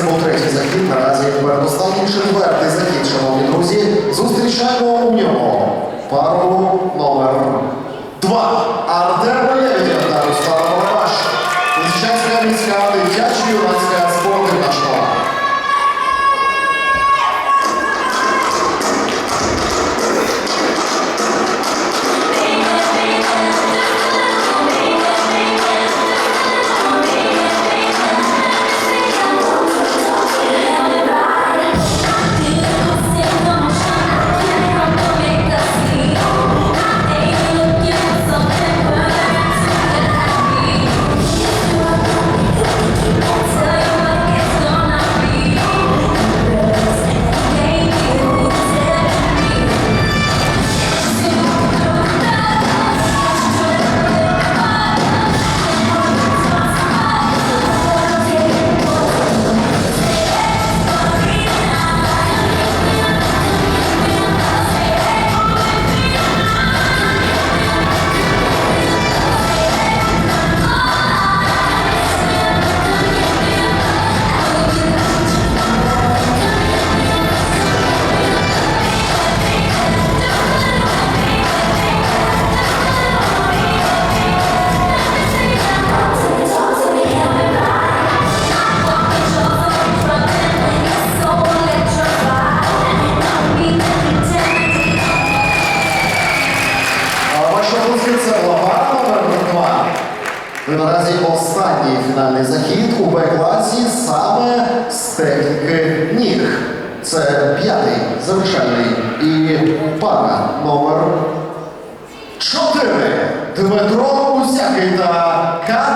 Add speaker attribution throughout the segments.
Speaker 1: Це був третій захід. Наразі передостанній четвертий захід, шановні друзі. Зустрічаємо у ньому пару номер два. Артем Боєвідів та Руслан останній фінальний захід у Б-класі саме з техніки ніг. Це п'ятий завершальний і пара номер 4. Дмитро Усякий та Катерина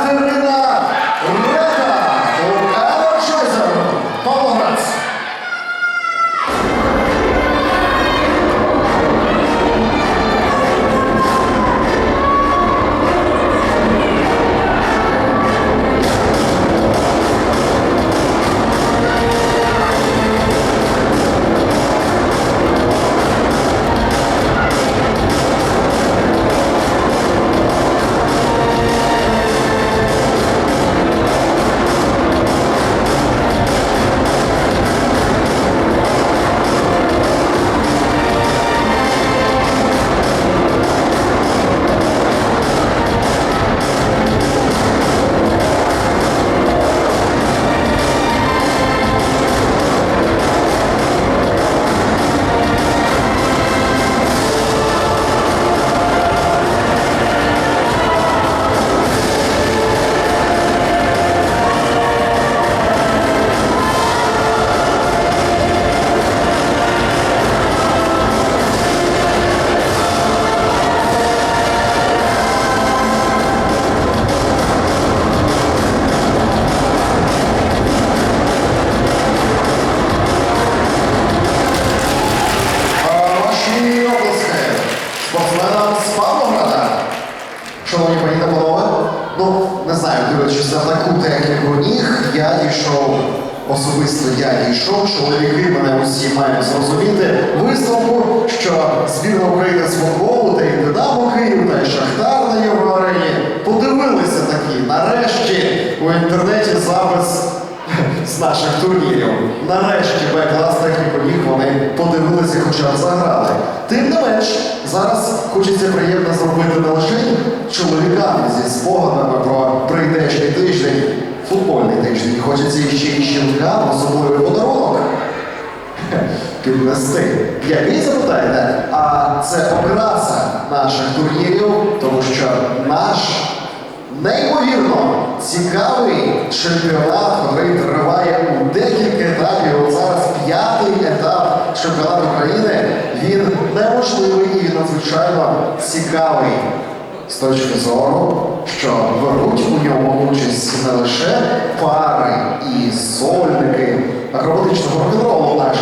Speaker 1: не за таку техніку ніг, я дійшов, особисто я дійшов, чоловіки мене усі мають зрозуміти висновку, що збірна України з футболу та і Динамо Київ, та й Шахтар на Євроарені подивилися такі. Нарешті у інтернеті запис з наших турнірів. Нарешті Б-клас техніку ніг вони подивилися, хоча б заграли. Тим не менш, зараз хочеться приємно зробити не лише чоловікам зі спогадами про прийдешній тиждень, футбольний тиждень. Хочеться ще й жінкам особливий подарунок піднести. Який запитаєте? А це окраса наших турнірів, тому що наш неймовірно цікавий чемпіонат, який триває у декілька етапів. От зараз п'ятий етап чемпіонату України. Він неможливий і надзвичайно цікавий з точки зору, що беруть у ньому участь не лише пари і сольники акробатичного рок-н-ролу наші